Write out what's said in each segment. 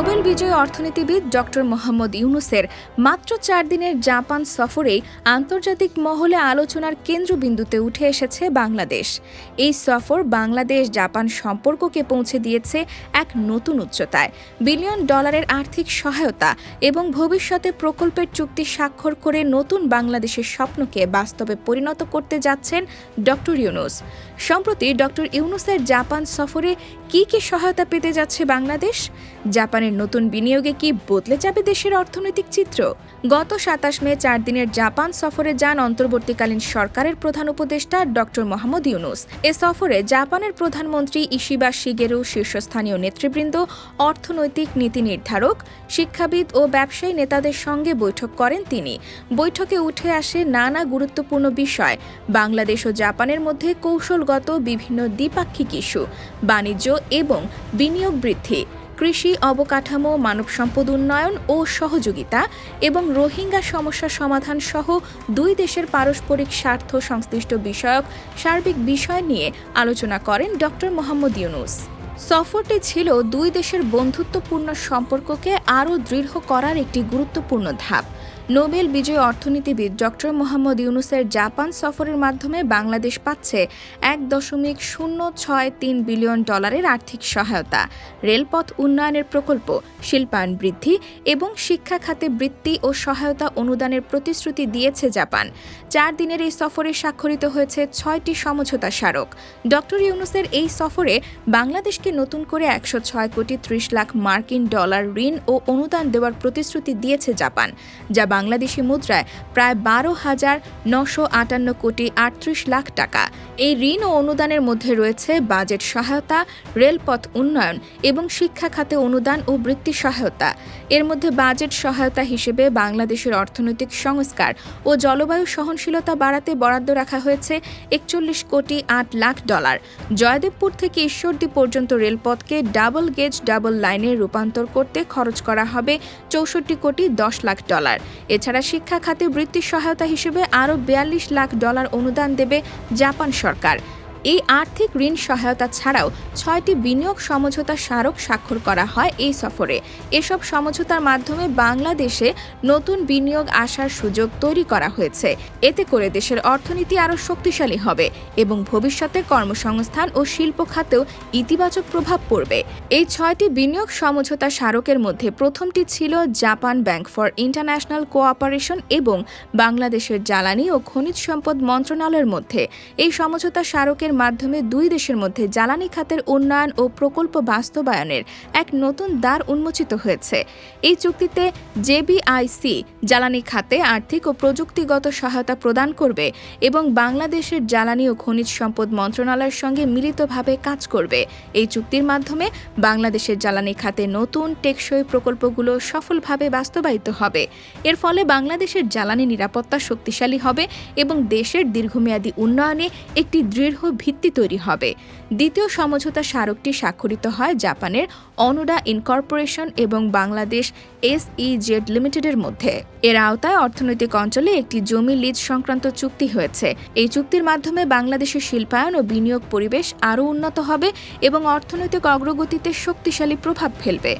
Nobel বিজয়ী অর্থনীতিবিদ doctor Mohammad ইউনুসের মাত্র চার দিনের জাপান সফরেই আন্তর্জাতিক মহলে আলোচনার কেন্দ্রবিন্দুতে উঠে এসেছে বাংলাদেশ। এই সফর বাংলাদেশ জাপান সম্পর্ককে পৌঁছে দিয়েছে নতুন উচ্চতায়, বিলিয়ন ডলারের আর্থিক সহায়তা এবং ভবিষ্যতে প্রকল্পের চুক্তি স্বাক্ষর করে নতুন বাংলাদেশের স্বপ্নকে বাস্তবে পরিণত করতে যাচ্ছেন ডক্টর ইউনুস। সম্প্রতি ডক্টর ইউনুসের জাপান সফরে কি কি সহায়তা পেতে যাচ্ছে বাংলাদেশ? জাপানের নতুন বিনিয়োগে কি বদলে যাবে দেশের অর্থনৈতিক চিত্র? গত সাতাশ মে চার দিনের জাপান সফরে যান অন্তর্বর্তীকালীন সরকারের প্রধান উপদেষ্টা ডক্টর মোহাম্মদ ইউনুস। এ সফরে জাপানের প্রধানমন্ত্রী ইশিবা শিগেরু শীর্ষস্থানীয় নেতৃবৃন্দ, অর্থনৈতিক নীতি নির্ধারক, শিক্ষাবিদ ও ব্যবসায়ী নেতাদের সঙ্গে বৈঠক করেন তিনি। বৈঠকে উঠে আসে নানা গুরুত্বপূর্ণ বিষয়। বাংলাদেশ ও জাপানের মধ্যে কৌশলগত বিভিন্ন দ্বিপাক্ষিক ইস্যু, বাণিজ্য এবং বিনিয়োগ বৃদ্ধি, কৃষি অবকাঠামো, মানব সম্পদ উন্নয়ন ও সহযোগিতা এবং রোহিঙ্গা সমস্যা সমাধান সহ দুই দেশের পারস্পরিক স্বার্থ সংশ্লিষ্ট বিষয়ক সার্বিক বিষয় নিয়ে আলোচনা করেন ডক্টর মোহাম্মদ ইউনুস। সফরটি ছিল দুই দেশের বন্ধুত্বপূর্ণ সম্পর্ককে আরও দৃঢ় করার একটি গুরুত্বপূর্ণ ধাপ। নোবেল বিজয়ী অর্থনীতিবিদ ডক্টর মোহাম্মদ ইউনুসের জাপান সফরের মাধ্যমে বাংলাদেশ পাচ্ছে এক দশমিক শূন্য ছয় তিন বিলিয়ন ডলারের আর্থিক সহায়তা, রেলপথ উন্নয়নের প্রকল্প, শিল্পায়ন বৃদ্ধি এবং শিক্ষা খাতে বৃত্তি ও সহায়তা অনুদানের প্রতিশ্রুতি দিয়েছে জাপান। চার দিনের এই সফরে স্বাক্ষরিত হয়েছে ছয়টি সমঝোতা স্মারক। ডক্টর ইউনুসের এই সফরে বাংলাদেশকে নতুন করে একশো ছয় কোটি ত্রিশ লাখ মার্কিন ডলার ঋণ ও অনুদান দেওয়ার প্রতিশ্রুতি দিয়েছে জাপান, যা বাংলাদেশি মুদ্রায় প্রায় বারো হাজার নশো আটান্ন কোটি আটত্রিশ লাখ টাকা। এই ঋণ ও অনুদানের মধ্যে রয়েছে বাজেট সহায়তা, রেলপথ উন্নয়ন এবং শিক্ষা খাতে অনুদান ও বৃত্তি সহায়তা। এর মধ্যে বাজেট সহায়তা হিসেবে বাংলাদেশের অর্থনৈতিক সংস্কার ও জলবায়ু সহনশীলতা বাড়াতে বরাদ্দ রাখা হয়েছে একচল্লিশ কোটি আট লাখ ডলার। জয়দেবপুর থেকে ঈশ্বরদী পর্যন্ত রেলপথকে ডাবল গেজ, ডাবল লাইনে রূপান্তর করতে খরচ করা হবে চৌষট্টি কোটি দশ লাখ ডলার। এছাড়া শিক্ষা খাতে বৃত্তি সহায়তা হিসেবে আরও বিয়াল্লিশ লাখ ডলার অনুদান দেবে জাপান সরকার। এই আর্থিক ঋণ সহায়তা ছাড়াও ছয়টি বিনিয়োগ সমঝোতা স্মারক স্বাক্ষর করা হয় এই সফরে। এসব সমঝোতার মাধ্যমে বাংলাদেশে নতুন বিনিয়োগ আসার সুযোগ তৈরি করা হয়েছে। এতে করে দেশের অর্থনীতি আরও শক্তিশালী হবে এবং ভবিষ্যতে কর্মসংস্থান ও শিল্প খাতেও ইতিবাচক প্রভাব পড়বে। এই ছয়টি বিনিয়োগ সমঝোতা স্মারকের মধ্যে প্রথমটি ছিল Japan Bank for International Cooperation এবং বাংলাদেশের জ্বালানি ও খনিজ সম্পদ মন্ত্রণালয়ের মধ্যে। এই সমঝোতা স্মারকের এর মাধ্যমে দুই দেশের মধ্যে জ্বালানি খাতের উন্নয়ন ও প্রকল্প বাস্তবায়নের এক নতুন দ্বার উন্মোচিত হয়েছে। এই চুক্তিতে জেবিআইসি জ্বালানি খাতে আর্থিক ও প্রযুক্তিগত সহায়তা প্রদান করবে এবং বাংলাদেশের জ্বালানি ও খনিজ সম্পদ মন্ত্রণালয়ের সঙ্গে মিলিতভাবে কাজ করবে। এই চুক্তির মাধ্যমে বাংলাদেশের জ্বালানি খাতে নতুন টেকসই প্রকল্পগুলো সফলভাবে বাস্তবায়িত হবে। এর ফলে বাংলাদেশের জ্বালানি নিরাপত্তা শক্তিশালী হবে এবং দেশের দীর্ঘমেয়াদী উন্নয়নে একটি দৃঢ় ভিত্তি তৈরি হবে। দ্বিতীয় সমঝোতা স্মারকটি স্বাক্ষরিত হয় জাপানের অনুডা ইনকর্পোরেশন এবং বাংলাদেশ এসইজেড লিমিটেডের মধ্যে। এর আওতায় অর্থনৈতিক অঞ্চলে একটি জমি লিজ সংক্রান্ত চুক্তি হয়েছে। এই চুক্তির মাধ্যমে বাংলাদেশের শিল্পায়ন ও বিনিয়োগ পরিবেশ আরও উন্নত হবে এবং অর্থনৈতিক অগ্রগতিতে শক্তিশালী প্রভাব ফেলবে।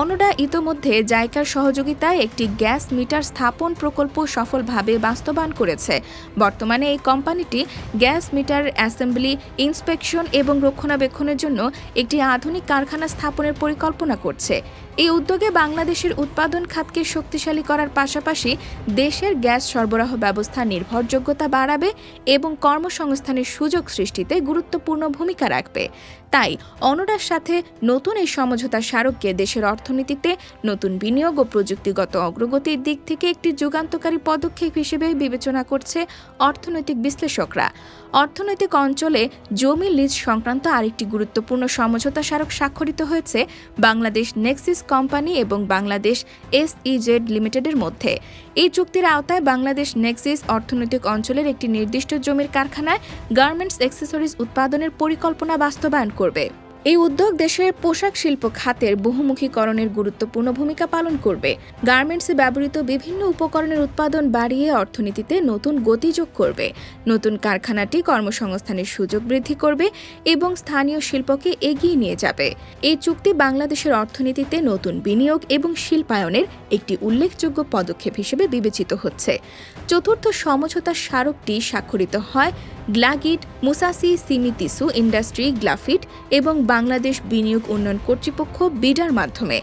অনডা ইতোমধ্যে জাইকার সহযোগিতায় একটি গ্যাস মিটার স্থাপন প্রকল্প সফলভাবে বাস্তবায়ন করেছে। বর্তমানে এই কোম্পানিটি গ্যাস মিটার অ্যাসেম্বলি ইন্সপেকশন এবং রক্ষণাবেক্ষণের জন্য একটি আধুনিক কারখানা স্থাপনের পরিকল্পনা করছে। এই উদ্যোগে বাংলাদেশের উৎপাদন খাতকে শক্তিশালী করার পাশাপাশি দেশের গ্যাস সরবরাহ ব্যবস্থা নির্ভরযোগ্যতা বাড়াবে এবং কর্মসংস্থানের সুযোগ সৃষ্টিতে গুরুত্বপূর্ণ ভূমিকা রাখবে। তাই অনডার সাথে নতুন এই সমঝোতা স্মারককে দেশের অর্থনীতিতে নতুন বিনিয়োগ ও প্রযুক্তিগত অগ্রগতির দিক থেকে একটি যুগান্তকারী পদক্ষেপ হিসেবে বিবেচনা করছে অর্থনৈতিক বিশ্লেষকরা। অর্থনৈতিক অঞ্চলে জমি লিজ সংক্রান্ত আরেকটি গুরুত্বপূর্ণ সমঝোতা স্মারক স্বাক্ষরিত হয়েছে বাংলাদেশ নেক্সিস কোম্পানি এবং বাংলাদেশ এসইজেড লিমিটেডের মধ্যে। এই চুক্তির আওতায় বাংলাদেশ নেক্সিস অর্থনৈতিক অঞ্চলের একটি নির্দিষ্ট জমির কারখানায় গার্মেন্টস অ্যাক্সেসরিজ উৎপাদনের পরিকল্পনা বাস্তবায়ন করবে। এই উদ্যোগ দেশের পোশাক শিল্প খাতের বহুমুখীকরণের গুরুত্বপূর্ণ ভূমিকা পালন করবে। গার্মেন্টসে ব্যবহৃত বিভিন্ন উপকরণের উৎপাদন বাড়িয়ে অর্থনীতিতে নতুন গতি যোগ করবে। নতুন কারখানাটি কর্মসংস্থানের সুযোগ বৃদ্ধি করবে এবং স্থানীয় শিল্পকে এগিয়ে নিয়ে যাবে। এই চুক্তি বাংলাদেশের অর্থনীতিতে নতুন বিনিয়োগ এবং শিল্পায়নের একটি উল্লেখযোগ্য পদক্ষেপ হিসেবে বিবেচিত হচ্ছে। চতুর্থ সমঝোতা স্মারকটি স্বাক্ষরিত হয় গ্লাগিট, মুসাসি, সিমিতিসু, ইন্ডাস্ট্রি, গ্লাফিট এবং বাংলাদেশ বিনিয়োগ উন্নয়ন কর্তৃপক্ষ বিডার মাধ্যমে।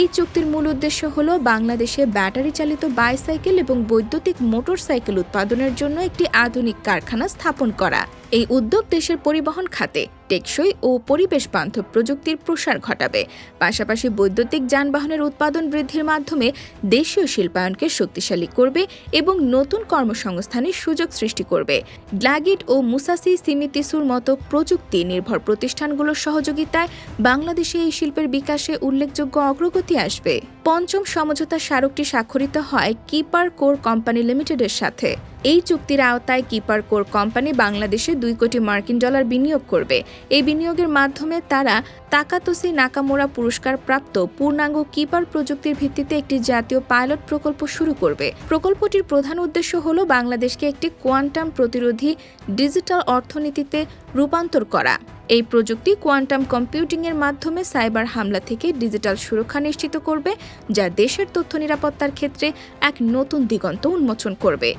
এই চুক্তির মূল উদ্দেশ্য হল বাংলাদেশে ব্যাটারি চালিত বাইসাইকেল এবং বৈদ্যুতিক মোটরসাইকেল উৎপাদনের জন্য একটি আধুনিক কারখানা স্থাপন করা। এই উদ্যোগ দেশের পরিবহন খাতে টেকসই ও পরিবেশ বান্ধব প্রযুক্তির প্রসার ঘটাবে। পাশাপাশি বৈদ্যুতিক যানবাহনের উৎপাদন বৃদ্ধির মাধ্যমে দেশীয় শিল্পায়নকে শক্তিশালী করবে এবং নতুন কর্মসংস্থানের সুযোগ সৃষ্টি করবে। গ্লাগিট ও মুসাসি সিমিতিসুর মতো প্রযুক্তি নির্ভর প্রতিষ্ঠানগুলোর সহযোগিতায় বাংলাদেশে এই শিল্পের বিকাশে উল্লেখযোগ্য অগ্রগতি আসবে। পঞ্চম সমঝোতা স্মারকটি স্বাক্ষরিত হয় কিপার কোর কোম্পানি লিমিটেডের সাথে। এই চুক্তির আওতায় কিপার কোর কোম্পানি বাংলাদেশে দুই কোটি মার্কিন ডলার বিনিয়োগ করবে। এই বিনিয়োগের মাধ্যমে তারা তাকাতোসি নাকামোরা পুরস্কার প্রাপ্ত পূর্ণাঙ্গ কিপার প্রযুক্তির ভিত্তিতে একটি জাতীয় পাইলট প্রকল্প শুরু করবে। প্রকল্পটির প্রধান উদ্দেশ্য হল বাংলাদেশকে একটি কোয়ান্টাম প্রতিরোধী ডিজিটাল অর্থনীতিতে রূপান্তর করা। এই প্রযুক্তি কোয়ান্টাম কম্পিউটিংয়ের মাধ্যমে সাইবার হামলা থেকে ডিজিটাল সুরক্ষা নিশ্চিত করবে, যা দেশের তথ্য নিরাপত্তার ক্ষেত্রে এক নতুন দিগন্ত উন্মোচন করবে।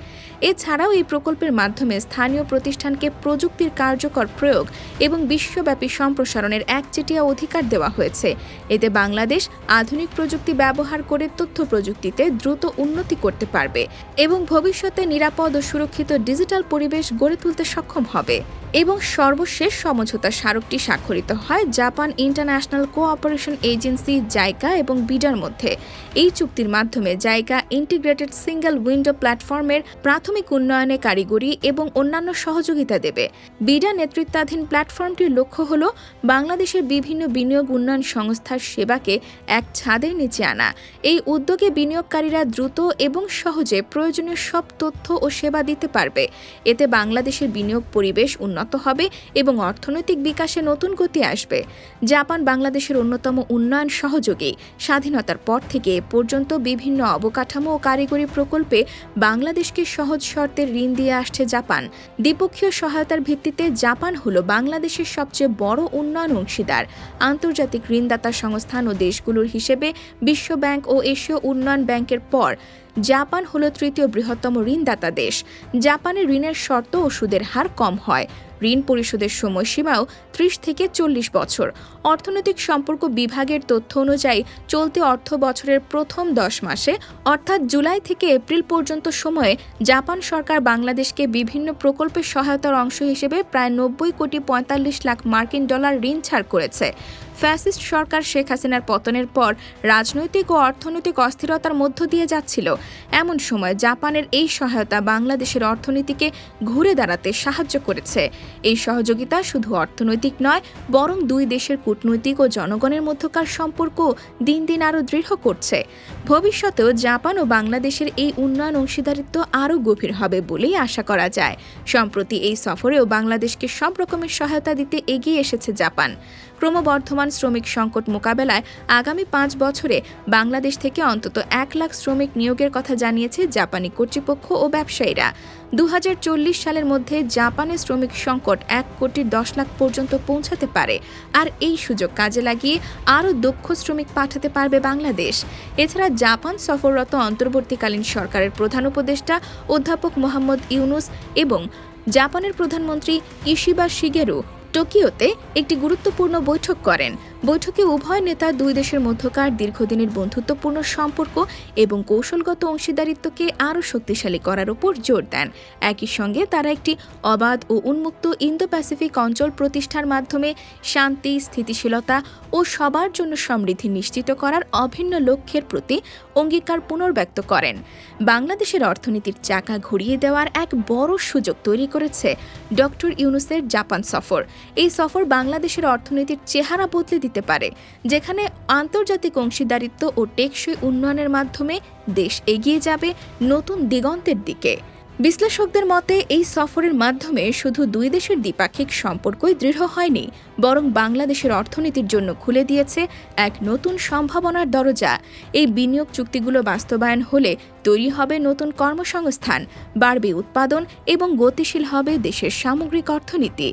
এছাড়াও এই প্রকল্পের মাধ্যমে স্থানীয় প্রতিষ্ঠানকে প্রযুক্তির কার্যকর প্রয়োগ এবং বিশ্বব্যাপী সম্প্রসারণের একচেটিয়া অধিকার দেওয়া হয়েছে। এতে বাংলাদেশ আধুনিক প্রযুক্তি ব্যবহার করে তথ্য প্রযুক্তিতে দ্রুত উন্নতি করতে পারবে এবং ভবিষ্যতে নিরাপদ ও সুরক্ষিত ডিজিটাল পরিবেশ গড়ে তুলতে সক্ষম হবে। এবং সর্বশেষ সমঝোতা স্মারকটি স্বাক্ষরিত হয় Japan International Cooperation Agency JICA এবং বিডার মধ্যে। এই চুক্তির মাধ্যমে জাইকা ইন্টিগ্রেটেড সিঙ্গেল উইন্ডো প্ল্যাটফর্মের প্রাথমিক উন্নয়নে কারিগরি এবং অন্যান্য সহযোগিতা দেবে। বিডা নেতৃত্বাধীন প্ল্যাটফর্মটির লক্ষ্য হল বাংলাদেশের বিভিন্ন বিনিয়োগ উন্নয়ন সংস্থার সেবাকে এক ছাদের নিচে আনা। এই উদ্যোগে বিনিয়োগকারীরা দ্রুত এবং সহজে প্রয়োজনীয় সব তথ্য ও সেবা দিতে পারবে। এতে বাংলাদেশের বিনিয়োগ পরিবেশ উন্নত হবে এবং অর্থনৈতিক বিকাশে নতুন গতি আসবে। জাপান বাংলাদেশের অন্যতম উন্নয়ন সহযোগী। স্বাধীনতার পর থেকে এ পর্যন্ত বিভিন্ন অবকাঠামো ও কারিগরি প্রকল্পে বাংলাদেশকে সহজ শর্তে ঋণ দিয়ে আসছে জাপান। দ্বিপক্ষীয় সহায়তার ভিত্তিতে জাপান হলো বাংলাদেশের সবচেয়ে বড় উন্নয়ন অংশীদার। আন্তর্জাতিক ঋণদাতা সংস্থান ও দেশগুলোর হিসেবে বিশ্ব ব্যাংক ও এশীয় উন্নয়ন ব্যাংকের পর জাপান হলো তৃতীয় বৃহত্তম ঋণদাতা দেশ। জাপানের ঋণের শর্ত ও সুদের হার কম হয়। ঋণ পরিশোধের সময়সীমাও ত্রিশ থেকে চল্লিশ বছর। অর্থনৈতিক সম্পর্ক বিভাগের তথ্য অনুযায়ী চলতি অর্থ বছরের প্রথম দশ মাসে, অর্থাৎ জুলাই থেকে এপ্রিল পর্যন্ত সময়ে, জাপান সরকার বাংলাদেশকে বিভিন্ন প্রকল্পের সহায়তার অংশ হিসেবে প্রায় নব্বই কোটি পঁয়তাল্লিশ লাখ মার্কিন ডলার ঋণ ছাড় করেছে। ফ্যাসিস্ট সরকার শেখ হাসিনার পতনের পর রাজনৈতিক ও অর্থনৈতিক অস্থিরতার মধ্য দিয়ে যাচ্ছিল। এমন সময় জাপানের এই সহায়তা বাংলাদেশের অর্থনীতিকে ঘুরে দাঁড়াতে সাহায্য করেছে। এই সহযোগিতা শুধু অর্থনৈতিক নয়, বরং দুই দেশের কূটনৈতিক ও জনগণের মধ্যকার সম্পর্ক দিন দিন আরও দৃঢ় করছে। ভবিষ্যতেও জাপান ও বাংলাদেশের এই উন্নয়ন অংশীদারিত্ব আরও গভীর হবে বলেই আশা করা যায়। সম্প্রতি এই সফরেও বাংলাদেশকে সব রকমের সহায়তা দিতে এগিয়ে এসেছে জাপান। ক্রমবর্ধমান শ্রমিক সংকট মোকাবেলায় আগামী পাঁচ বছরে বাংলাদেশ থেকে অন্তত এক লাখ শ্রমিক নিয়োগের কথা জানিয়েছে জাপানি কর্তৃপক্ষ ও ব্যবসায়ীরা। দু হাজার চল্লিশ সালের মধ্যে জাপানে শ্রমিক সংকট এক কোটি দশ লাখ পর্যন্ত পৌঁছাতে পারে, আর এই সুযোগ কাজে লাগিয়ে আরও দক্ষ শ্রমিক পাঠাতে পারবে বাংলাদেশ। এছাড়া জাপান সফররত অন্তর্বর্তীকালীন সরকারের প্রধান উপদেষ্টা অধ্যাপক মোহাম্মদ ইউনুস এবং জাপানের প্রধানমন্ত্রী ইশিবা শিগেরু টোকিওতে একটি গুরুত্বপূর্ণ বৈঠক করেন। বৈঠকে উভয় নেতা দুই দেশের মধ্যকার দীর্ঘদিনের বন্ধুত্বপূর্ণ সম্পর্ক এবং কৌশলগত অংশীদারিত্বকে আরও শক্তিশালী করার উপর জোর দেন। একই সঙ্গে তারা একটি অবাধ ও উন্মুক্ত ইন্দো প্যাসিফিক অঞ্চল প্রতিষ্ঠার মাধ্যমে শান্তি, স্থিতিশীলতা ও সবার জন্য সমৃদ্ধি নিশ্চিত করার অভিন্ন লক্ষ্যের প্রতি অঙ্গীকার পুনর্ব্যক্ত করেন। বাংলাদেশের অর্থনীতির চাকা ঘুরিয়ে দেওয়ার এক বড় সুযোগ তৈরি করেছে ডক্টর ইউনুসের জাপান সফর। এই সফর বাংলাদেশের অর্থনীতির চেহারা বদলে দিতে পারে, যেখানে আন্তর্জাতিক অংশীদারিত্ব ও টেকসই উন্নয়নের মাধ্যমে দেশ এগিয়ে যাবে নতুন দিগন্তের দিকে। বিশ্লেষকদের মতে, এই সফরের মাধ্যমে শুধু দুই দেশের দ্বিপাক্ষিক সম্পর্কই দৃঢ় হয়নি, বরং বাংলাদেশের অর্থনীতির জন্য খুলে দিয়েছে এক নতুন সম্ভাবনার দরজা। এই বিনিয়োগ চুক্তিগুলো বাস্তবায়ন হলে তৈরি হবে নতুন কর্মসংস্থান, বাড়বে উৎপাদন এবং গতিশীল হবে দেশের সামগ্রিক অর্থনীতি।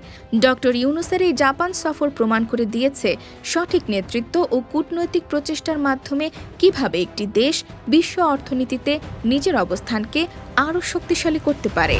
ডক্টর ইউনুসের এই জাপান সফর প্রমাণ করে দিয়েছে সঠিক নেতৃত্ব ও কূটনৈতিক প্রচেষ্টার মাধ্যমে কীভাবে একটি দেশ বিশ্ব অর্থনীতিতে নিজের অবস্থানকে আরও শক্তিশালী করতে পারে।